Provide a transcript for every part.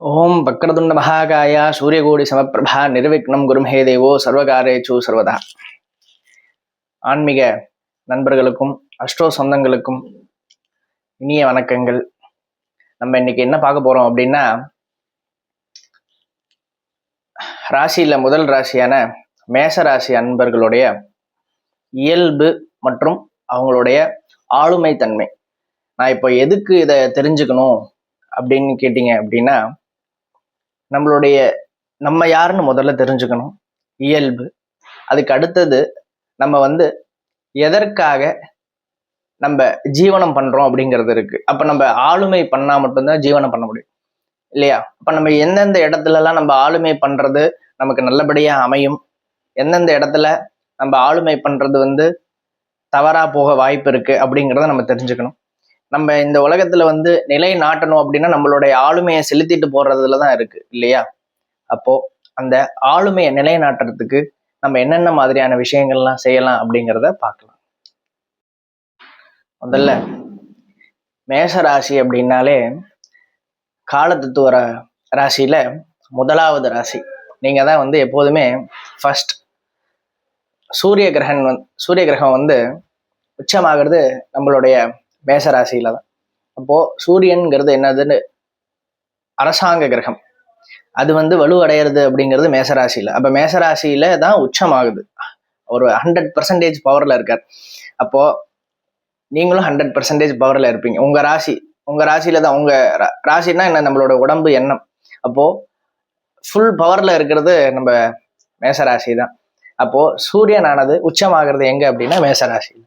ஓம் பக்ரதுண்ட மகாகாயா சூரியகோடி சமப்பிரபா நிர்விக்னம் குருமஹே தேவோ சர்வகாரேச்சு சர்வதா. ஆன்மீக நண்பர்களுக்கும் அஷ்டோ சொந்தங்களுக்கும் இனிய வணக்கங்கள். நம்ம இன்னைக்கு என்ன பார்க்க போறோம் அப்படின்னா ராசியில முதல் ராசியான மேச ராசி அன்பர்களுடைய இயல்பு மற்றும் அவங்களுடைய ஆளுமை தன்மை நான் இப்போ எதுக்கு இதை தெரிஞ்சுக்கணும் அப்படின்னு கேட்டீங்க அப்படின்னா நம்மளுடைய நம்ம யாருன்னு முதல்ல தெரிஞ்சுக்கணும். இயல்பு. அதுக்கு அடுத்தது நம்ம வந்து எதற்காக நம்ம ஜீவனம் பண்ணுறோம் அப்படிங்கிறது இருக்குது அப்போ நம்ம ஆளுமை பண்ணால் மட்டும்தான் ஜீவனம் பண்ண முடியும். இல்லையா? அப்போ நம்ம எந்தெந்த இடத்துலலாம் நம்ம ஆளுமை பண்ணுறது நமக்கு நல்லபடியாக அமையும்? எந்தெந்த இடத்துல நம்ம ஆளுமை பண்ணுறது வந்து தவறாக போக வாய்ப்பு இருக்குது அப்படிங்கிறத நம்ம தெரிஞ்சுக்கணும். நம்ம இந்த உலகத்துல வந்து நிலை நாட்டணும் அப்படின்னா நம்மளுடைய ஆளுமையை செலுத்திட்டு போறதுல தான் இருக்கு இல்லையா? அப்போ அந்த ஆளுமையை நிலைநாட்டுறதுக்கு நம்ம என்னென்ன மாதிரியான விஷயங்கள்லாம் செய்யலாம் அப்படிங்கிறத பார்க்கலாம். முதல்ல மேஷ ராசி அப்படின்னாலே காலத்தத்துவ ராசியில முதலாவது ராசி. நீங்க தான் வந்து எப்போதுமே ஃபர்ஸ்ட் சூரிய கிரகன் வந் சூரிய கிரகம் வந்து உச்சமாகிறது நம்மளுடைய மேசராசியில தான். அப்போது சூரியன்கிறது என்னதுன்னு அரசாங்க கிரகம். அது வந்து வலுவடைகிறது அப்படிங்கிறது மேசராசியில். அப்போ மேசராசியில தான் உச்சமாகுது. ஒரு ஹண்ட்ரட் பர்சன்டேஜ் பவரில் இருக்கார். அப்போது நீங்களும் ஹண்ட்ரட் பர்சன்டேஜ் பவரில் இருப்பீங்க. உங்கள் ராசி உங்கள் ராசியில் தான் உங்கள் ரா- ராசினா என்ன? நம்மளோட உடம்பு எண்ணம். அப்போது ஃபுல் பவரில் இருக்கிறது நம்ம மேசராசி தான். அப்போது சூரியனானது உச்சமாகிறது எங்கே அப்படின்னா மேசராசி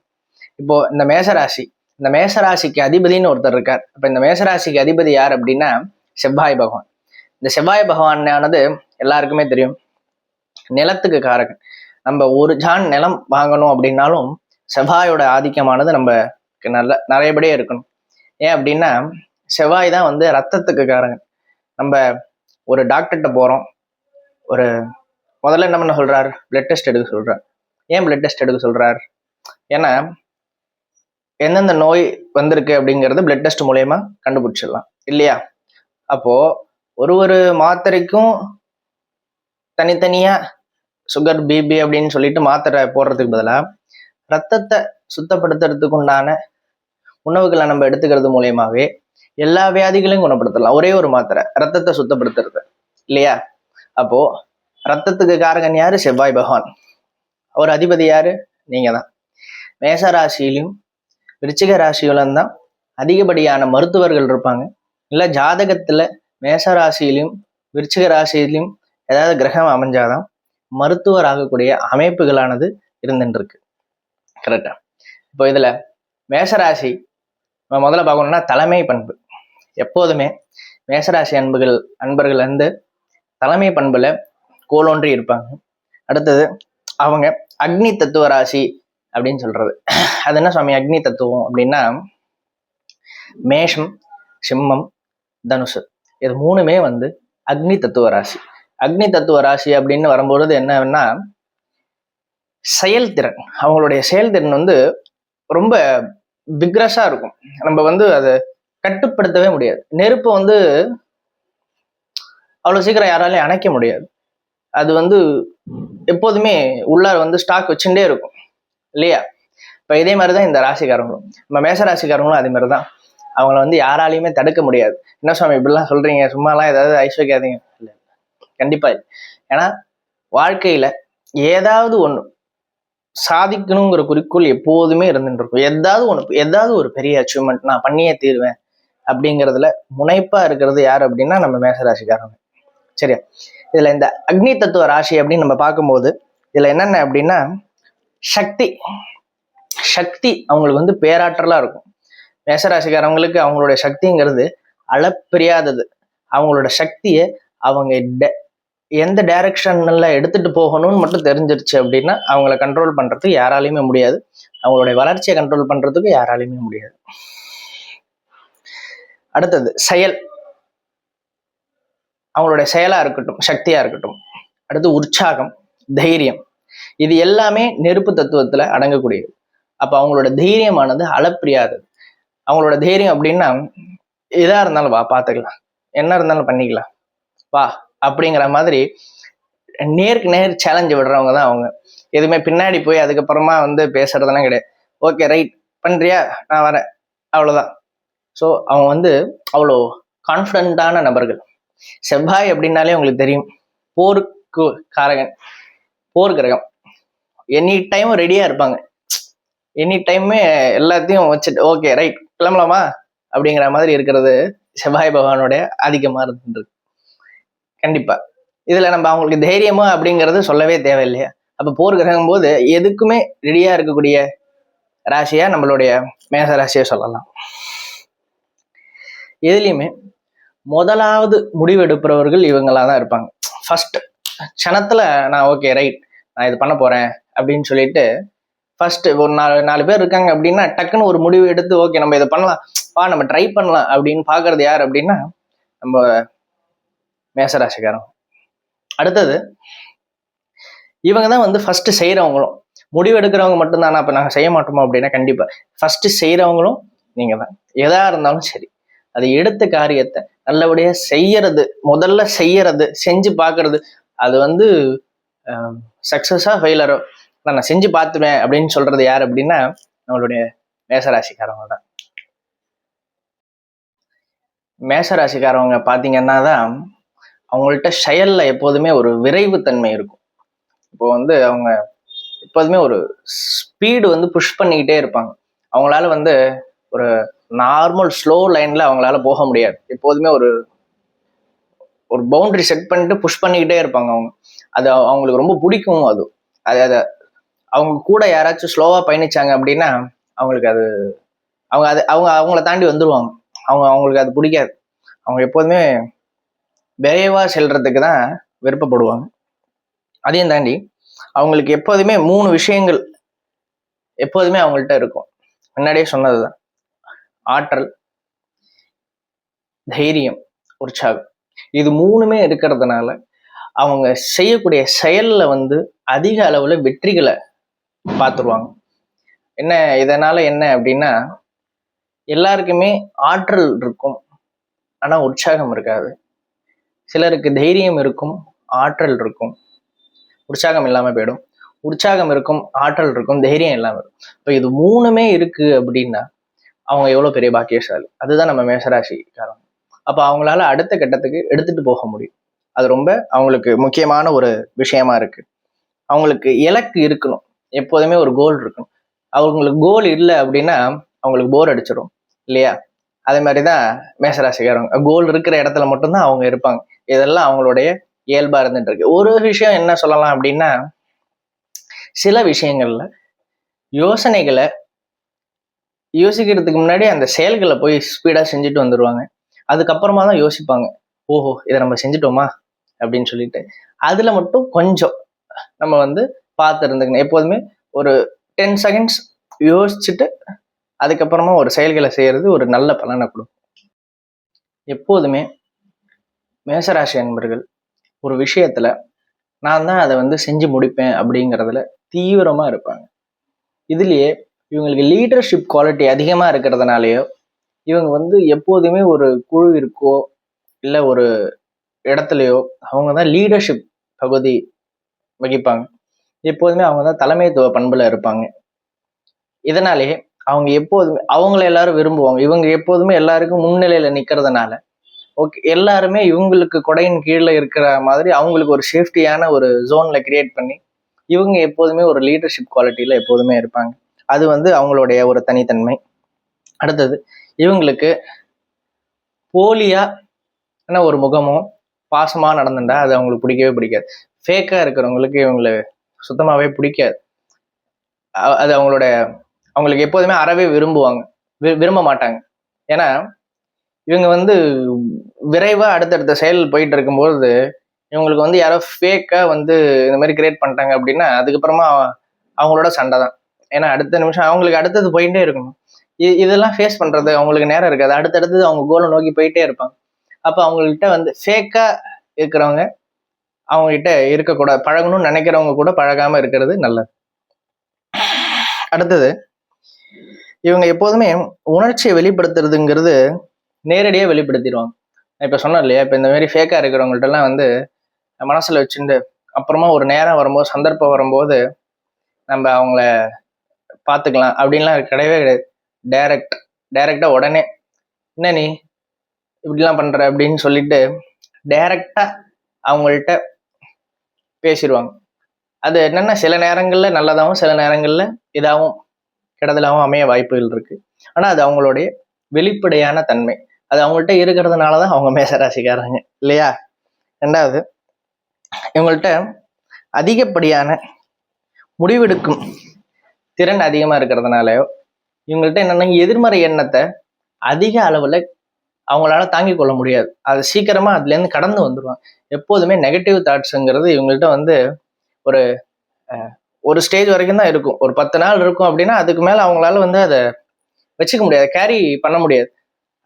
இப்போது இந்த மேசராசி இந்த மேசராசிக்கு அதிபதினு ஒருத்தர் இருக்கார். அப்ப இந்த மேசராசிக்கு அதிபதி யார் அப்படின்னா செவ்வாய் பகவான். இந்த செவ்வாய் பகவானானது எல்லாருக்குமே தெரியும். நிலத்துக்கு காரகன். நம்ம ஒரு ஜான் நிலம் வாங்கணும் அப்படின்னாலும் செவ்வாயோட ஆதிக்கமானது நம்ம நல்ல நிறையபடியே இருக்கணும். ஏன் அப்படின்னா செவ்வாய் தான் வந்து ரத்தத்துக்கு காரகன். நம்ம ஒரு டாக்டர்கிட்ட போறோம். ஒரு முதல்ல என்ன பண்ண சொல்றார்? பிளட் டெஸ்ட் எடுக்க சொல்கிறார் ஏன் பிளட் டெஸ்ட் எடுக்க சொல்றார்? ஏன்னா எந்தெந்த நோய் வந்திருக்கு அப்படிங்கறது பிளட் டெஸ்ட் மூலயமா கண்டுபிடிச்சிடலாம். இல்லையா? அப்போ ஒரு ஒரு மாத்திரைக்கும் தனித்தனியா சுகர் பிபி அப்படின்னு சொல்லிட்டு மாத்திரை போடுறதுக்கு பதிலா ரத்தத்தை சுத்தப்படுத்துறதுக்கு உண்டான உணவுகளை நம்ம எடுத்துக்கிறது மூலியமாவே எல்லா வியாதிகளையும் குணப்படுத்தலாம். ஒரே ஒரு மாத்திரை ரத்தத்தை சுத்தப்படுத்துறது. இல்லையா? அப்போ ரத்தத்துக்கு காரகன் யாரு? செவ்வாய் பகவான். அவர் அதிபதி யாரு? நீங்க தான் மேசராசியிலும் விருச்சிக ராசியிலும் தான் அதிகப்படியான மருத்துவர்கள் இருப்பாங்க. இல்லை ஜாதகத்தில் மேச ராசியிலையும் விருச்சிக ராசியிலையும் ஏதாவது கிரகம் அமைஞ்சாதான் மருத்துவர் ஆகக்கூடிய அமைப்புகளானது இருந்துட்டுருக்கு கரெக்டாக இப்போ இதில் மேசராசி நம்ம முதல்ல பார்க்கணும்னா தலைமை பண்பு. எப்போதுமே மேசராசி அன்புகள் அன்பர்கள் வந்து தலைமை பண்பில் கோலோன்றி இருப்பாங்க. அடுத்தது அவங்க அக்னி தத்துவ ராசி அப்படின்னு சொல்றது. அது என்ன சுவாமி? அக்னி தத்துவம் அப்படின்னா மேஷம் சிம்மம் தனுசு. இது மூணுமே வந்து அக்னி தத்துவ ராசி. அக்னி தத்துவ ராசி அப்படின்னு வரும்பொழுது என்னன்னா செயல்திறன். அவங்களுடைய செயல்திறன் வந்து ரொம்ப விக்ரஸா இருக்கும். நம்ம வந்து அதை கட்டுப்படுத்தவே முடியாது. நெருப்பை வந்து அவ்வளவு சீக்கிரம் யாராலையும் அணைக்க முடியாது. அது வந்து எப்போதுமே உள்ளார் வந்து ஸ்டாக் வச்சுட்டே இருக்கும். இல்லையா? இப்போ இதே மாதிரி தான் இந்த ராசிக்காரங்களும். நம்ம மேச ராசிக்காரங்களும் அதே மாதிரி தான் அவங்கள வந்து யாராலையுமே தடுக்க முடியாது. என்ன சுவாமி இப்படிலாம் சொல்றீங்க? சும்மாலாம் ஏதாவது ஐஸ்வர்யாதீங்க இல்லை கண்டிப்பா இல்லை. ஏன்னா வாழ்க்கையில ஏதாவது ஒண்ணு சாதிக்கணுங்கிற குறிக்கோள் எப்போதுமே இருந்துட்டு இருக்கும் ஏதாவது ஒண்ணு ஏதாவது ஒரு பெரிய அச்சீவ்மெண்ட் நான் பண்ணியே தீருவேன் அப்படிங்கிறதுல முனைப்பா இருக்கிறது யார் அப்படின்னா நம்ம மேசராசிக்காரங்க. சரியா? இதுல இந்த அக்னி தத்துவ ராசி அப்படின்னு நம்ம பார்க்கும்போது இதுல என்னென்ன அப்படின்னா சக்தி. சக்தி அவங்களுக்கு வந்து பேராற்றலா இருக்கும். மேசராசிக்காரவங்களுக்கு அவங்களுடைய சக்திங்கிறது அளப்பிரியாதது. அவங்களோட சக்தியை அவங்க டெ- எந்த டைரக்ஷன்ல எடுத்துட்டு போகணும்னு மட்டும் தெரிஞ்சிருச்சு அப்படின்னா அவங்கள கண்ட்ரோல் பண்றதுக்கு யாராலையுமே முடியாது. அவங்களுடைய வளர்ச்சியை கண்ட்ரோல் பண்றதுக்கு யாராலையுமே முடியாது. அடுத்தது செயல். அவங்களுடைய செயலா இருக்கட்டும் சக்தியா இருக்கட்டும். அடுத்து உற்சாகம் தைரியம். இது எல்லாமே நெருப்பு தத்துவத்துல அடங்கக்கூடியது. அப்ப அவங்களோட தைரியமானது அளப்பிரியாது அவங்களோட தைரியம் அப்படின்னா எதா இருந்தாலும் வா பார்த்துக்கலாம் என்ன இருந்தாலும் பண்ணிக்கலாம். வா அப்படிங்கிற மாதிரி நேருக்கு நேர் சேலஞ்சு விடுறவங்க தான் அவங்க. எதுவுமே பின்னாடி போய் அதுக்கப்புறமா வந்து பேசுறதெல்லாம் கிடையாது. ஓகே ரைட் பண்றியா? நான் வரேன். அவ்வளோதான் ஸோ அவங்க வந்து அவ்வளோ கான்ஃபிடண்ட்டான நபர்கள். செவ்வாய் அப்படின்னாலே உங்களுக்கு தெரியும். போருக்கு காரகன் போர் கிரகம். எனி டைம் ரெடியாக இருப்பாங்க. எனி டைமே எல்லாத்தையும் வச்சுட்டு ஓகே ரைட் கிளம்பலாமா? அப்படிங்கிற மாதிரி இருக்கிறது செவ்வாய் பகவானுடைய அதிகமாக இருந்துருக்கு கண்டிப்பா. இதுல நம்ம அவங்களுக்கு தைரியமா அப்படிங்கிறது சொல்லவே தேவையில்லையா? அப்ப போர் கிரகம் போது எதுக்குமே ரெடியா இருக்கக்கூடிய ராசியா நம்மளுடைய மேச ராசியை சொல்லலாம். எதுலையுமே முதலாவது முடிவெடுப்பவர்கள் இவங்களா தான் இருப்பாங்க. ஃபர்ஸ்ட் க்ஷணத்துல நான் ஓகே ரைட் நான் இது பண்ண போறேன். அப்படின்னு சொல்லிட்டு ஃபர்ஸ்ட் ஒரு நாலு நாலு பேர் இருக்காங்க அப்படின்னா டக்குன்னு ஒரு முடிவு எடுத்து ஓகே நம்ம இதை பண்ணலாம். வா நம்ம ட்ரை பண்ணலாம் அப்படின்னு பாக்குறது யார் அப்படின்னா நம்ம மேசராசிக்காரன் அடுத்தது இவங்க தான் வந்து ஃபர்ஸ்ட் செய்கிறவங்களும் முடிவு எடுக்கிறவங்க மட்டும்தானா? அப்போ நாங்கள் செய்ய மாட்டோமோ அப்படின்னா கண்டிப்பாக ஃபர்ஸ்ட் செய்கிறவங்களும் நீங்கள் தான். எதா இருந்தாலும் சரி. அது எடுத்த காரியத்தை நல்லபடியாக செய்யறது முதல்ல செய்யறது செஞ்சு பார்க்கறது அது வந்து சக்ஸஸாக ஃபெயிலரோ நான் செஞ்சு பார்த்துவேன் அப்படின்னு சொல்றது யார் அப்படின்னா நம்மளுடைய மேசராசிக்காரவங்க தான் மேசராசிக்காரவங்க பார்த்தீங்கன்னா தான் அவங்கள்ட்ட செயல்ல எப்போதுமே ஒரு விரைவு தன்மை இருக்கும். இப்போ வந்து அவங்க எப்போதுமே ஒரு ஸ்பீடு வந்து புஷ் பண்ணிக்கிட்டே இருப்பாங்க. அவங்களால வந்து ஒரு நார்மல் ஸ்லோ லைனில் அவங்களால போக முடியாது. எப்போதுமே ஒரு ஒரு பவுண்டரி செட் பண்ணிட்டு புஷ் பண்ணிக்கிட்டே இருப்பாங்க அவங்க. அது அவங்களுக்கு ரொம்ப பிடிக்கும் அது. அது அதை அவங்க கூட யாராச்சும் ஸ்லோவாக பயணிச்சாங்க அப்படின்னா அவங்களுக்கு அது அவங்க அது அவங்க அவங்கள தாண்டி வந்துடுவாங்க அவங்க அவங்களுக்கு அது பிடிக்காது. அவங்க எப்போதுமே விரைவாக செல்றதுக்கு தான் விருப்பப்படுவாங்க. அதையும் தாண்டி அவங்களுக்கு எப்போதுமே மூணு விஷயங்கள் எப்போதுமே அவங்கள்ட்ட இருக்கும். முன்னாடியே சொன்னதுதான். ஆற்றல் தைரியம் உற்சாகம். இது மூணுமே இருக்கிறதுனால அவங்க செய்யக்கூடிய செயலில் வந்து அதிக அளவில் வெற்றிகளை பார்த்துருவாங்க என்ன இதனால என்ன அப்படின்னா எல்லாருக்குமே ஆற்றல் இருக்கும். ஆனா உற்சாகம் இருக்காது. சிலருக்கு தைரியம் இருக்கும் ஆற்றல் இருக்கும். உற்சாகம் இல்லாம போயிடும். உற்சாகம் இருக்கும் ஆற்றல் இருக்கும் தைரியம் இல்லாமல் இருக்கும் இப்போ இது மூணுமே இருக்கு அப்படின்னா அவங்க எவ்வளவு பெரிய பாக்கியசாலி? அதுதான் நம்ம மேசராசிக்காரங்க. அப்போ அவங்களால அடுத்த கட்டத்துக்கு எடுத்துட்டு போக முடியும். அது ரொம்ப அவங்களுக்கு முக்கியமான ஒரு விஷயமா இருக்கு. அவங்களுக்கு இலக்கு இருக்கணும். எப்போதுமே ஒரு கோல் இருக்கும் அவங்களுக்கு கோல் இல்லை அப்படின்னா அவங்களுக்கு போர் அடிச்சிடும் இல்லையா? அதே மாதிரி தான் மேசராசிக்காரங்க. கோல் இருக்கிற இடத்துல மட்டும்தான் அவங்க இருப்பாங்க. இதெல்லாம் அவங்களுடைய இயல்பா இருந்துட்டு இருக்கு. ஒரு விஷயம் என்ன சொல்லலாம் அப்படின்னா சில விஷயங்கள்ல யோசனைகளை யோசிக்கிறதுக்கு முன்னாடி அந்த செயல்களை போய் ஸ்பீடாக செஞ்சுட்டு வந்துடுவாங்க அதுக்கப்புறமா தான் யோசிப்பாங்க. ஓஹோ இதை நம்ம செஞ்சுட்டோமா? அப்படின்னு சொல்லிட்டு. அதில் மட்டும் கொஞ்சம் நம்ம வந்து பார்த்து இருந்துக்கணும் எப்போதுமே ஒரு டென் செகண்ட்ஸ் யோசிச்சுட்டு அதுக்கப்புறமா ஒரு செயல்களை செய்கிறது ஒரு நல்ல பலனை கொடுக்கும். எப்போதுமே மேசராசி அன்பர்கள் ஒரு விஷயத்தில் நான் தான் அதை வந்து செஞ்சு முடிப்பேன் அப்படிங்கிறதுல தீவிரமாக இருப்பாங்க. இதுலேயே இவங்களுக்கு லீடர்ஷிப் குவாலிட்டி அதிகமாக இருக்கிறதுனாலேயோ இவங்க வந்து எப்போதுமே ஒரு குழு இருக்கோ இல்லை ஒரு இடத்துலையோ அவங்க தான் லீடர்ஷிப் பகுதி வகிப்பாங்க. எப்போதுமே அவங்க தான் தலைமைத்துவ பண்புல இருப்பாங்க. இதனாலேயே அவங்க எப்போதுமே அவங்கள எல்லாரும் விரும்புவாங்க. இவங்க எப்போதுமே எல்லாருக்கும் முன்னிலையில நிக்கிறதுனால ஓகே எல்லாருமே இவங்களுக்கு கொடையின் கீழே இருக்கிற மாதிரி அவங்களுக்கு ஒரு சேஃப்டியான ஒரு ஜோன்ல கிரியேட் பண்ணி இவங்க எப்போதுமே ஒரு லீடர்ஷிப் குவாலிட்டியில எப்போதுமே இருப்பாங்க. அது வந்து அவங்களுடைய ஒரு தனித்தன்மை. அடுத்தது இவங்களுக்கு போலியா ஒரு முகமோ பாசமாக நடந்துட்டா அது அவங்களுக்கு பிடிக்கவே பிடிக்காது. ஃபேக்காக இருக்கிறவங்களுக்கு இவங்களை சுத்தமாகவே பிடிக்காது. அது அவங்களோட அவங்களுக்கு எப்போதுமே அறவே விரும்புவாங்க. விரும்ப மாட்டாங்க. ஏன்னா இவங்க வந்து விரைவாக அடுத்தடுத்த செயல் போயிட்டு இருக்கும்போது இவங்களுக்கு வந்து யாரோ ஃபேக்காக வந்து இந்த மாதிரி கிரியேட் பண்ணிட்டாங்க அப்படின்னா அதுக்கப்புறமா அவங்களோட சண்டை தான். ஏன்னா அடுத்த நிமிஷம் அவங்களுக்கு அடுத்தது போயிட்டே இருக்கணும். இதெல்லாம் ஃபேஸ் பண்ணுறது அவங்களுக்கு நேரம் இருக்காது. அடுத்தடுத்தது அவங்க கோலை நோக்கி போயிட்டே இருப்பாங்க. அப்போ அவங்கள்ட்ட வந்து ஃபேக்காக இருக்கிறவங்க அவங்க கிட்ட இருக்கக்கூடாது. பழகணும்னு நினைக்கிறவங்க கூட பழகாம இருக்கிறது நல்லது. அடுத்தது இவங்க எப்போதுமே உணர்ச்சியை வெளிப்படுத்துறதுங்கிறது நேரடியாக வெளிப்படுத்திடுவாங்க. நான் இப்போ சொன்னேன் இல்லையா? இப்போ இந்த மாதிரி ஃபேக்காக இருக்கிறவங்கள்ட்டலாம் வந்து மனசில் வச்சுட்டு அப்புறமா ஒரு நேரம் வரும்போது சந்தர்ப்பம் வரும்போது நம்ம அவங்கள பார்த்துக்கலாம் அப்படின்லாம் கிடையவே கிடையாது. டைரக்ட் டைரெக்டாக உடனே என்ன நீ இப்படிலாம் பண்ணுற அப்படின்னு சொல்லிட்டு டைரக்டாக அவங்கள்ட்ட பேசிடுவாங்க. அது என்னென்னா சில நேரங்களில் நல்லதாகவும் சில நேரங்களில் இதாகவும் கெடுதலாகவும் அமைய வாய்ப்புகள் இருக்குது ஆனால் அது அவங்களுடைய வெளிப்படையான தன்மை. அது அவங்கள்ட்ட இருக்கிறதுனால தான் அவங்க மேசராசிக்காரங்க இல்லையா? ரெண்டாவது இவங்கள்ட்ட அதிகப்படியான முடிவெடுக்கும் திறன் அதிகமாக இருக்கிறதுனாலயோ இவங்கள்ட்ட என்னென்னா எதிர்மறை எண்ணத்தை அதிக அளவில் அவங்களால தாங்கிக் கொள்ள முடியாது. அது சீக்கிரமாக அதுலேருந்து கடந்து வந்துடுவாங்க எப்போதுமே நெகட்டிவ் தாட்ஸுங்கிறது இவங்கள்ட்ட வந்து ஒரு ஒரு ஸ்டேஜ் வரைக்கும் தான் இருக்கும். ஒரு பத்து நாள் இருக்கும் அப்படின்னா அதுக்கு மேலே அவங்களால வந்து அதை வச்சுக்க முடியாது. கேரி பண்ண முடியாது.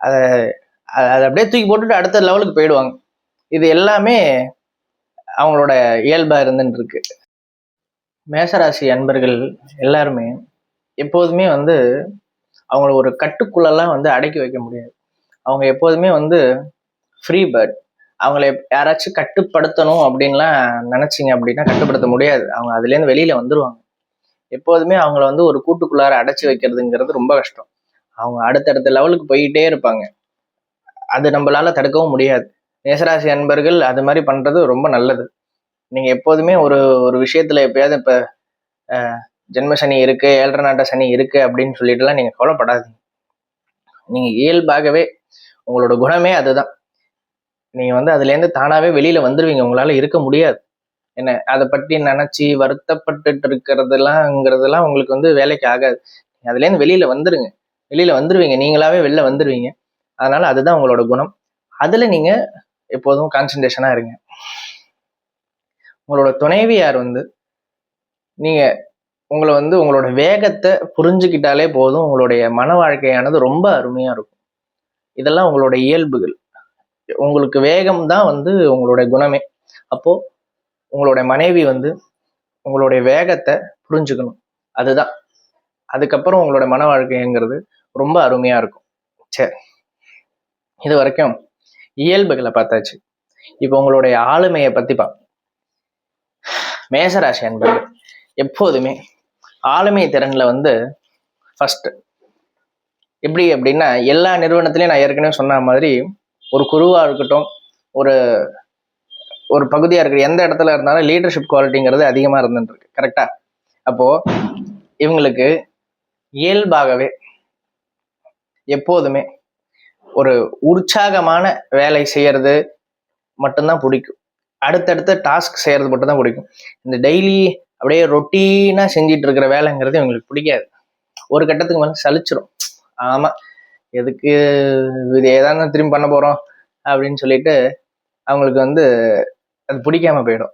அதை அதை அப்படியே தூக்கி போட்டுட்டு அடுத்த லெவலுக்கு போயிடுவாங்க. இது எல்லாமே அவங்களோட இயல்பாக இருந்துன்னு இருக்கு. மேசராசி அன்பர்கள் எல்லாருமே எப்போதுமே வந்து அவங்கள ஒரு கட்டுக்குள்ளெல்லாம் வந்து அடக்கி வைக்க முடியாது. அவங்க எப்போதுமே வந்து ஃப்ரீ பேர்ட் அவங்கள யாராச்சும் கட்டுப்படுத்தணும் அப்படின்லாம் நினச்சிங்க அப்படின்னா கட்டுப்படுத்த முடியாது. அவங்க அதுலேருந்து வெளியில் வந்துடுவாங்க எப்போதுமே அவங்கள வந்து ஒரு கூட்டுக்குள்ளார அடைச்சி வைக்கிறதுங்கிறது ரொம்ப கஷ்டம். அவங்க அடுத்தடுத்த லெவலுக்கு போயிட்டே இருப்பாங்க. அது நம்மளால தடுக்கவும் முடியாது. மேசராசி அன்பர்கள் அது மாதிரி பண்ணுறது ரொம்ப நல்லது. நீங்கள் எப்போதுமே ஒரு ஒரு விஷயத்தில் எப்பயாவது இப்போ ஜென்ம சனி இருக்குது ஏழரை நாட்ட சனி இருக்குது அப்படின்னு சொல்லிட்டுலாம் நீங்கள் கவலைப்படாதீங்க. நீங்கள் இயல்பாகவே உங்களோட குணமே அதுதான். நீங்கள் வந்து அதுலேருந்து தானாகவே வெளியில் வந்துடுவீங்க வந்துருவீங்க இருக்க முடியாது. என்ன அதை பற்றி நினச்சி வருத்தப்பட்டுட்டு இருக்கிறதுலாம்ங்கிறதுலாம் உங்களுக்கு வந்து வேலைக்கு ஆகாது. அதுலேருந்து வெளியில் வந்துடுங்க வெளியில் வந்துடுவீங்க வந்துருவீங்க. நீங்களாவே வெளில வந்துருவீங்க. அதனால் அதுதான் உங்களோட குணம். அதில் நீங்கள் எப்போதும் கான்சன்ட்ரேஷனாக இருங்க. உங்களோட துணைவியார் வந்து நீங்கள் உங்களை வந்து உங்களோட வேகத்தை புரிஞ்சுக்கிட்டாலே போதும். உங்களுடைய மன வாழ்க்கையானது ரொம்ப அருமையாக இருக்கும். இதெல்லாம் உங்களோட இயல்புகள். உங்களுக்கு வேகம் தான் வந்து உங்களுடைய குணமே. அப்போ உங்களுடைய மனைவி வந்து உங்களுடைய வேகத்தை புரிஞ்சுக்கணும். அதுதான். அதுக்கப்புறம் உங்களோட மன வாழ்க்கைங்கிறது ரொம்ப அருமையா இருக்கும். சரி இது வரைக்கும் இயல்புகளை பார்த்தாச்சு. இப்போ உங்களுடைய ஆளுமையை பத்தி பார்ப்போம் மேசராசி என்பது எப்போதுமே ஆளுமை திறன்ல வந்து ஃபர்ஸ்ட் எப்படி அப்படின்னா எல்லா நிறுவனத்திலையும் நான் ஏற்கனவே சொன்ன மாதிரி ஒரு குருவாக இருக்கட்டும் ஒரு ஒரு பகுதியாக இருக்கிற எந்த இடத்துல இருந்தாலும் லீடர்ஷிப் குவாலிட்டிங்கிறது அதிகமாக இருந்துருக்கு கரெக்டாக அப்போது இவங்களுக்கு இயல்பாகவே எப்போதுமே ஒரு உற்சாகமான வேலை செய்யறது மட்டும்தான் பிடிக்கும். அடுத்தடுத்த டாஸ்க் செய்யறது மட்டும்தான் பிடிக்கும். இந்த டெய்லி அப்படியே ரொட்டீனாக செஞ்சிட்டு இருக்கிற வேலைங்கிறது இவங்களுக்கு பிடிக்காது. ஒரு கட்டத்துக்கு மேலே சலிச்சிரும். ஆமா. எதுக்கு இது ஏதாவது திரும்பி பண்ண போறோம்? அப்படின்னு சொல்லிட்டு அவங்களுக்கு வந்து அது பிடிக்காம போயிடும்.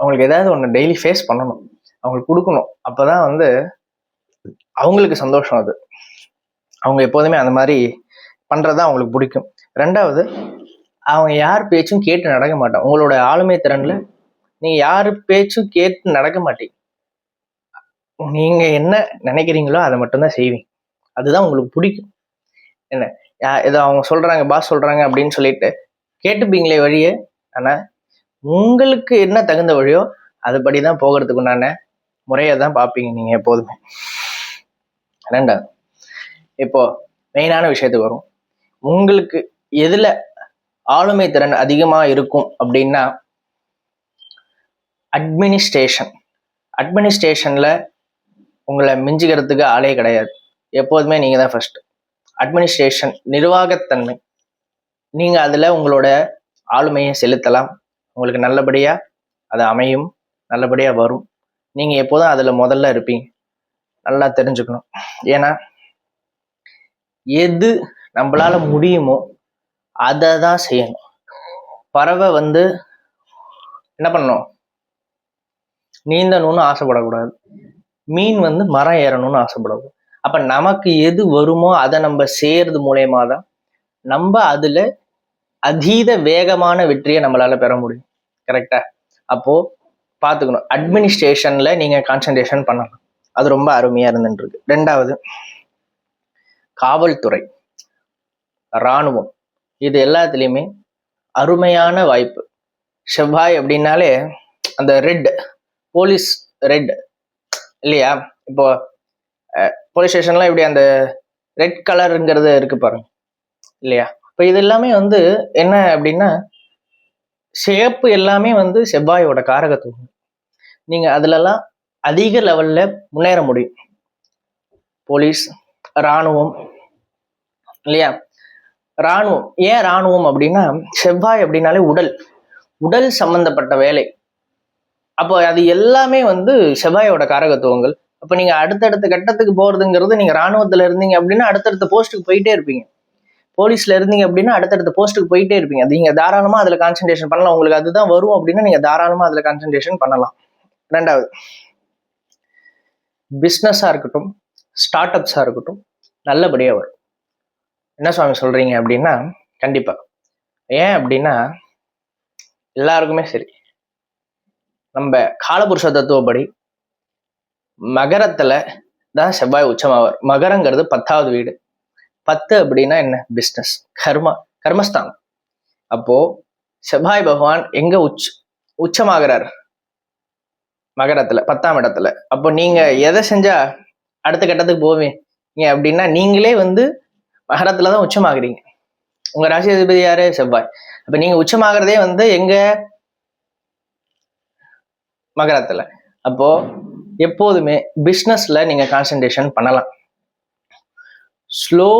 அவங்களுக்கு ஏதாவது ஒன்று டெய்லி ஃபேஸ் பண்ணணும். அவங்களுக்கு கொடுக்கணும். அப்போதான் வந்து அவங்களுக்கு சந்தோஷம் அது. அவங்க எப்போதுமே அந்த மாதிரி பண்ணுறது அவங்களுக்கு பிடிக்கும். ரெண்டாவது அவங்க யார் பேச்சும் கேட்டு நடக்க மாட்டான் உங்களோட ஆளுமை திறன்ல நீங்கள் யாரு பேச்சும் கேட்டு நடக்க மாட்டீங்க. நீங்க என்ன நினைக்கிறீங்களோ அதை மட்டும்தான் செய்வீங்க. அதுதான் உங்களுக்கு பிடிக்கும். என்ன? ஏதோ அவங்க சொல்றாங்க பாஸ் சொல்றாங்க அப்படின்னு சொல்லிட்டு கேட்டுப்பீங்களே வழியே. ஆனால் உங்களுக்கு என்ன தகுந்த வழியோ அதுபடி தான் போகிறதுக்கு உண்டான முறையை தான் பார்ப்பீங்க நீங்க எப்போதுமே. ரெண்டாவது இப்போ மெயினான விஷயத்துக்கு வரும் உங்களுக்கு எதில் ஆளுமை திறன் அதிகமாக இருக்கும் அப்படின்னா அட்மினிஸ்ட்ரேஷன் அட்மினிஸ்ட்ரேஷனில் உங்களை மிஞ்சிக்கிறதுக்கு ஆளே கிடையாது. எப்போதுமே நீங்கள் தான் ஃபர்ஸ்ட் அட்மினிஸ்ட்ரேஷன் நிர்வாகத்தன்மை. நீங்கள் அதில் உங்களோட ஆளுமையை செலுத்தலாம். உங்களுக்கு நல்லபடியாக அது அமையும். நல்லபடியாக வரும். நீங்கள் எப்போதும் அதில் முதல்ல இருப்பீங்க. நல்லா தெரிஞ்சுக்கணும். ஏன்னா எது நம்மளால முடியுமோ அதை தான் செய்யணும். பறவை வந்து என்ன பண்ணணும்? நீந்தணும்னு ஆசைப்படக்கூடாது. மீன் வந்து மரம் ஏறணும்னு ஆசைப்படக்கூடாது. அப்ப நமக்கு எது வருமோ அதை நம்ம செய்கிறது மூலயமா தான் நம்ம அதுல அதீத வேகமான வெற்றியை நம்மளால பெற முடியும். கரெக்டா அப்போ பார்த்துக்கணும் அட்மினிஸ்ட்ரேஷன்ல நீங்க கான்சன்ட்ரேஷன் பண்ணலாம். அது ரொம்ப அருமையா இருந்துருக்கு ரெண்டாவது காவல்துறை இராணுவம். இது எல்லாத்துலேயுமே அருமையான வாய்ப்பு. செவ்வாய் அப்படின்னாலே அந்த ரெட் போலீஸ் ரெட் இல்லையா? இப்போ போலீஸ் ஸ்டேஷன்லாம் இப்படி அந்த ரெட் கலருங்கிறது இருக்கு பாருங்க. இல்லையா? இப்போ இது எல்லாமே வந்து என்ன அப்படின்னா ஷேப்பு எல்லாமே வந்து செவ்வாயோட காரகத்துவம். நீங்க அதுலலாம் அதிக லெவல்ல முன்னேற முடியும். போலீஸ் இராணுவம் இல்லையா? இராணுவம் ஏன் இராணுவம் அப்படின்னா செவ்வாய் அப்படின்னாலே உடல். உடல் சம்பந்தப்பட்ட வேலை. அப்போ அது எல்லாமே வந்து செவ்வாயோட காரகத்துவங்கள். அப்போ நீங்கள் அடுத்தடுத்த கட்டத்துக்கு போகிறதுங்கிறது நீங்கள் ராணுவத்தில் இருந்தீங்க அப்படின்னா அடுத்தடுத்த போஸ்ட்டுக்கு போயிட்டே இருப்பீங்க. போலீஸில் இருந்தீங்க அப்படின்னா அடுத்தடுத்த போஸ்ட்டுக்கு போயிட்டே இருப்பீங்க. அது நீங்கள் தாராளமாக அதில் கான்சென்ட்ரேஷன் பண்ணலாம். உங்களுக்கு அதுதான் வரும் அப்படின்னா நீங்கள் தாராளமாக அதில் கான்சென்ட்ரேஷன் பண்ணலாம். ரெண்டாவது பிஸ்னஸாக இருக்கட்டும் ஸ்டார்ட் அப்ஸாக இருக்கட்டும் நல்லபடியாக வரும். என்ன சுவாமி சொல்கிறீங்க அப்படின்னா கண்டிப்பாக ஏன் அப்படின்னா எல்லாருக்குமே சரி. நம்ம காலபுருஷ தத்துவப்படி மகரத்துல தான் செவ்வாய் உச்சமாவார். மகரங்கிறது பத்தாவது வீடு. பத்து அப்படின்னா என்ன? பிஸ்னஸ் கர்மா கர்மஸ்தானம். அப்போ செவ்வாய் பகவான் எங்க உச்ச உச்சமாகிறார்? மகரத்துல பத்தாம் இடத்துல. அப்போ நீங்க எதை செஞ்சா அடுத்த கட்டத்துக்கு போவீங்க? அப்படின்னா நீங்களே வந்து மகரத்துல தான் உச்சமாகறீங்க. உங்க ராசி அதிபதி யாரு? செவ்வாய். அப்ப நீங்க உச்சமாகறதே வந்து எங்க? மகரத்துல. அப்போ எப்போதுமே பிஸ்னஸில் நீங்கள் கான்சென்ட்ரேஷன் பண்ணலாம். Slow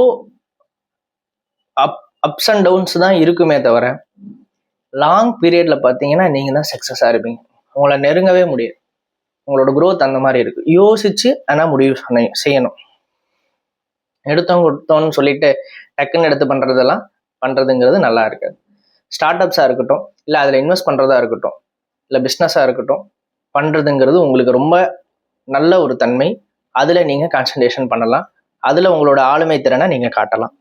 up ups and downs தான் இருக்குமே தவிர லாங் பீரியடில் பார்த்தீங்கன்னா நீங்கள் தான் சக்ஸஸாக இருப்பீங்க. உங்களை நெருங்கவே முடியாது. உங்களோட க்ரோத் அந்த மாதிரி இருக்குது யோசிச்சு ஆனால் முடிவு செய்யணும். எடுத்தோம் கொடுத்தோம்னு சொல்லிட்டு டக்குன்னு எடுத்து பண்ணுறதெல்லாம் பண்ணுறதுங்கிறது நல்லா இருக்காது. ஸ்டார்ட் அப்ஸாக இருக்கட்டும் இல்லை அதில் இன்வெஸ்ட் பண்ணுறதா இருக்கட்டும் இல்லை பிஸ்னஸாக இருக்கட்டும் பண்ணுறதுங்கிறது உங்களுக்கு ரொம்ப நல்ல ஒரு தன்மை. அதில் நீங்கள் கான்சன்ட்ரேஷன் பண்ணலாம். அதில் உங்களோட ஆளுமை திறனை நீங்கள் காட்டலாம்.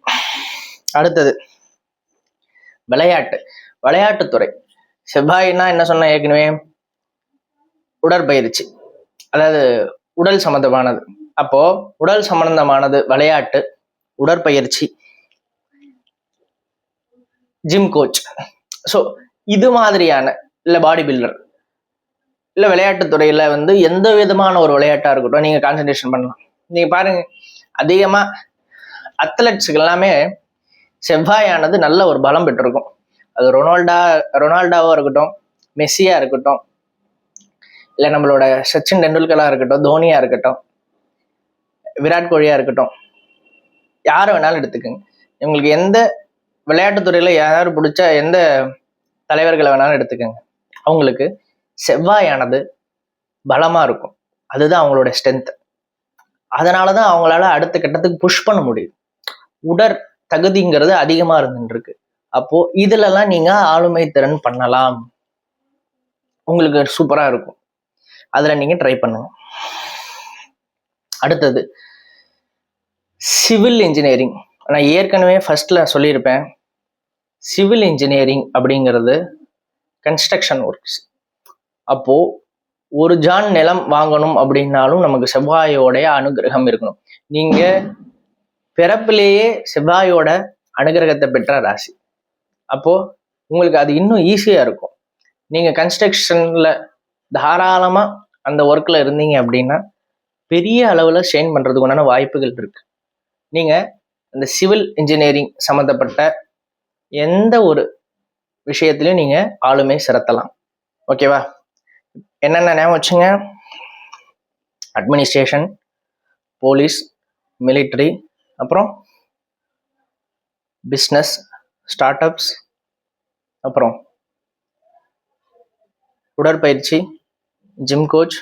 அடுத்தது விளையாட்டு. விளையாட்டுத்துறை. செவ்வாய்னா என்ன சொன்ன ஏற்கனவே? உடற்பயிற்சி. அதாவது உடல் சம்பந்தமானது. அப்போ உடல் சம்பந்தமானது விளையாட்டு உடற்பயிற்சி ஜிம் கோச் ஸோ இது மாதிரியான இல்லை பாடி பில்டர் இல்லை விளையாட்டுத்துறையில் வந்து எந்த விதமான ஒரு விளையாட்டா இருக்கட்டும் நீங்க கான்சன்ட்ரேஷன் பண்ணலாம். நீங்க பாருங்க அதிகமா அத்லட்ஸுக்கு எல்லாமே செவ்வாயானது நல்ல ஒரு பலம் பெற்றிருக்கும். அது ரொனால்டா ரொனால்டாவா இருக்கட்டும் மெஸ்ஸியா இருக்கட்டும் இல்லை நம்மளோட சச்சின் டெண்டுல்கரா இருக்கட்டும் தோனியா இருக்கட்டும் விராட் கோலியா இருக்கட்டும் யாரை வேணாலும் எடுத்துக்கோங்க. உங்களுக்கு எந்த விளையாட்டுத்துறையில் யாரும் பிடிச்ச எந்த தலைவர்களை வேணாலும் எடுத்துக்கோங்க. அவங்களுக்கு செவ்வாயானது பலமாக இருக்கும். அதுதான் அவங்களோட ஸ்ட்ரென்த் அதனாலதான் அவங்களால அடுத்த கட்டத்துக்கு புஷ் பண்ண முடியும். உடற் தகுதிங்கிறது அதிகமாக இருந்துருக்கு அப்போ இதுலலாம் நீங்கள் ஆளுமை திறன் பண்ணலாம். உங்களுக்கு சூப்பராக இருக்கும். அதில் நீங்கள் ட்ரை பண்ணுங்க. அடுத்தது சிவில் இன்ஜினியரிங் நான் ஏற்கனவே ஃபர்ஸ்ட்ல சொல்லியிருப்பேன். சிவில் இன்ஜினியரிங் அப்படிங்கிறது கன்ஸ்ட்ரக்ஷன் ஒர்க்ஸ் அப்போ ஒரு ஜான் நிலம் வாங்கணும் அப்படின்னாலும் நமக்கு செவ்வாயோடைய அனுகிரகம் இருக்கணும். நீங்க பிறப்பிலேயே செவ்வாயோட அனுகிரகத்தை பெற்ற ராசி. அப்போ உங்களுக்கு அது இன்னும் ஈஸியா இருக்கும். நீங்க கன்ஸ்ட்ரக்ஷன்ல தாராளமா அந்த ஒர்க்ல இருந்தீங்க அப்படின்னா பெரிய அளவுல ஷைன் பண்றதுக்கு உண்டான வாய்ப்புகள் இருக்கு. நீங்க அந்த சிவில் இன்ஜினியரிங் சம்மந்தப்பட்ட எந்த ஒரு விஷயத்திலையும் நீங்க ஆளுமை சிறத்தலாம் ஓகேவா என்னென்ன ஞாபகம் வச்சுங்க? அட்மினிஸ்ட்ரேஷன் போலீஸ் மிலிட்ரி அப்புறம் பிஸ்னஸ் ஸ்டார்ட் அப்ஸ் அப்புறம் உடற்பயிற்சி ஜிம் கோச்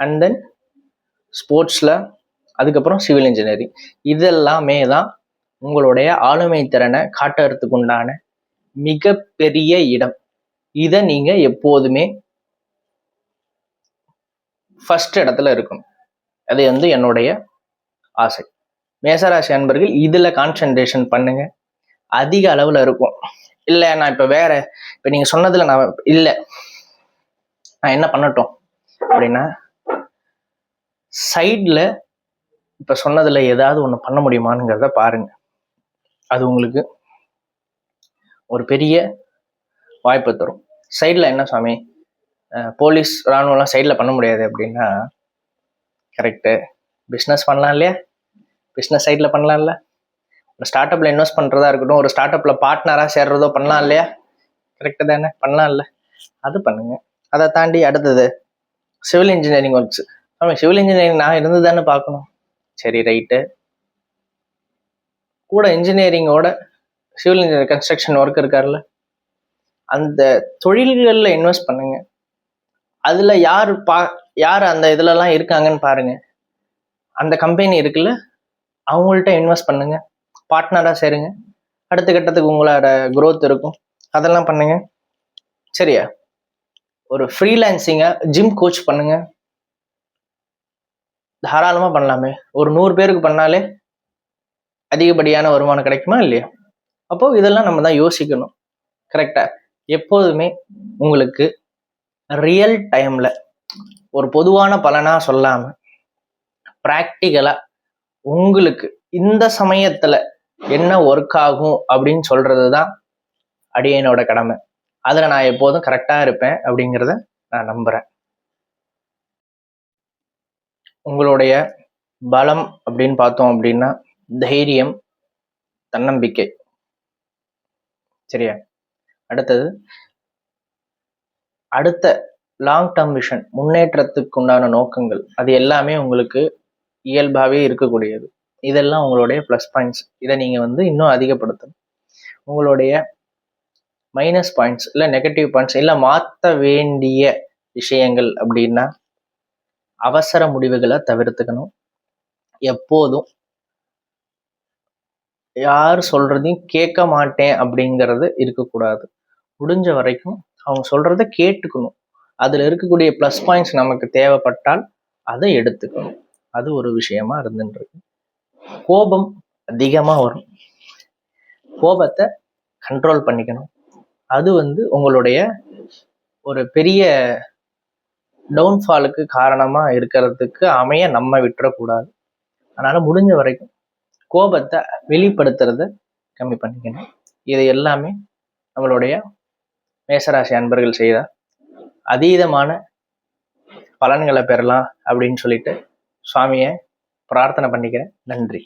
அண்ட் தென் ஸ்போர்ட்ஸில் அதுக்கப்புறம் சிவில் இன்ஜினியரிங் இதெல்லாமே தான் உங்களுடைய ஆளுமை திறனை காட்டுறதுக்கு உண்டான மிகப்பெரிய இடம். இதை நீங்கள் எப்போதுமே ஃபர்ஸ்ட் இடத்துல இருக்கணும். அது வந்து என்னுடைய ஆசை. மேசராசி அன்பர்கள் இதில் கான்சென்ட்ரேஷன் பண்ணுங்க. அதிக அளவில் இருக்கும். இல்லை நான் இப்போ வேற இப்போ நீங்கள் சொன்னதில் நான் இல்லை. நான் என்ன பண்ணட்டும்? அப்படின்னா சைடில் இப்போ சொன்னதில் ஏதாவது ஒன்று பண்ண முடியுமாங்கிறத பாருங்க. அது உங்களுக்கு ஒரு பெரிய வாய்ப்பை தரும். சைடில் என்ன சாமி? போலீஸ் இராணுவம்லாம் சைடில் பண்ண முடியாது அப்படின்னா கரெக்டு பிஸ்னஸ் பண்ணலாம் இல்லையா? பிஸ்னஸ் சைடில் பண்ணலாம்ல ஒரு ஸ்டார்ட் அப்பில் இன்வெஸ்ட் பண்ணுறதா இருக்கட்டும் ஒரு ஸ்டார்ட் அப்பில் பார்ட்னராக சேர்றதோ பண்ணலாம் இல்லையா? கரெக்டு தானே? பண்ணலாம்ல அது பண்ணுங்கள் அதை தாண்டி அடுத்தது சிவில் இன்ஜினியரிங் ஒர்க்ஸ் ஆமாம் சிவில் இன்ஜினியரிங் நான் இருந்து தானே பார்க்கணும். சரி ரைட்டு கூட இன்ஜினியரிங்கோட சிவில் இன்ஜினியர் கன்ஸ்ட்ரக்ஷன் ஒர்க் இருக்கார்ல அந்த தொழில்களில் இன்வெஸ்ட் பண்ணுங்கள் அதில் யார் பா யார் அந்த இதுலலாம் இருக்காங்கன்னு பாருங்க. அந்த கம்பெனி இருக்குல்ல அவங்கள்ட்ட இன்வெஸ்ட் பண்ணுங்க. பார்ட்னராக சேருங்க. அடுத்த கட்டத்துக்கு உங்களோட க்ரோத் இருக்கும். அதெல்லாம் பண்ணுங்க. சரியா? ஒரு ஃப்ரீலான்சிங்காக ஜிம் கோச் பண்ணுங்க. தாராளமாக பண்ணலாமே. ஒரு நூறு பேருக்கு பண்ணாலே அதிகப்படியான வருமானம் கிடைக்குமா இல்லையா? அப்போது இதெல்லாம் நம்ம தான் யோசிக்கணும். கரெக்டாக எப்போதுமே உங்களுக்கு ரியல் டைம்ல ஒரு பொதுவான பலனாக சொல்லாமல் ப்ராக்டிக்கலாக உங்களுக்கு இந்த சமயத்துல என்ன ஒர்க் ஆகும் அப்படின்னு சொல்கிறது தான் அடியனோட கடமை. அதில் நான் எப்போதும் கரெக்டா இருப்பேன் அப்படிங்கிறத நான் நம்புறேன். உங்களுடைய பலம் அப்படின்னு பார்த்தோம் அப்படின்னா தைரியம் தன்னம்பிக்கை. சரியா? அடுத்தது அடுத்த லாங் டேர்ம் விஷன் முன்னேற்றத்துக்கு உண்டான நோக்கங்கள் அது எல்லாமே உங்களுக்கு இயல்பாகவே இருக்கக்கூடியது. இதெல்லாம் உங்களுடைய ப்ளஸ் பாயிண்ட்ஸ் இதை நீங்கள் வந்து இன்னும் அதிகப்படுத்தணும். உங்களுடைய மைனஸ் பாயிண்ட்ஸ் இல்லை நெகட்டிவ் பாயிண்ட்ஸ் இல்லை மாற்ற வேண்டிய விஷயங்கள் அப்படின்னா அவசர முடிவுகளை தவிர்த்துக்கணும். எப்போதும் யார் சொல்றதையும் கேட்க மாட்டேன் அப்படிங்கிறது இருக்கக்கூடாது. முடிஞ்ச வரைக்கும் அவங்க சொல்றத கேட்டுக்கணும். அதுல இருக்கக்கூடிய ப்ளஸ் பாயிண்ட்ஸ் நமக்கு தேவைப்பட்டால் அதை எடுத்துக்கணும். அது ஒரு விஷயமா இருந்துருக்கு கோபம் அதிகமா வரும். கோபத்தை கண்ட்ரோல் பண்ணிக்கணும். அது வந்து உங்களுடைய ஒரு பெரிய டவுன்ஃபாலுக்கு காரணமா இருக்கிறதுக்கு அமைய நம்ம விட்டுறக்கூடாது. அதனால முடிஞ்ச வரைக்கும் கோபத்தை வெளிப்படுத்துறத கம்மி பண்ணிக்கணும். இது எல்லாமே நம்மளுடைய மேசராசி அன்பர்கள் செய்த அதீதமான பலன்களை பெறலாம் அப்படின்னு சொல்லிட்டு சுவாமியை பிரார்த்தனை பண்ணிக்கிறேன். நன்றி.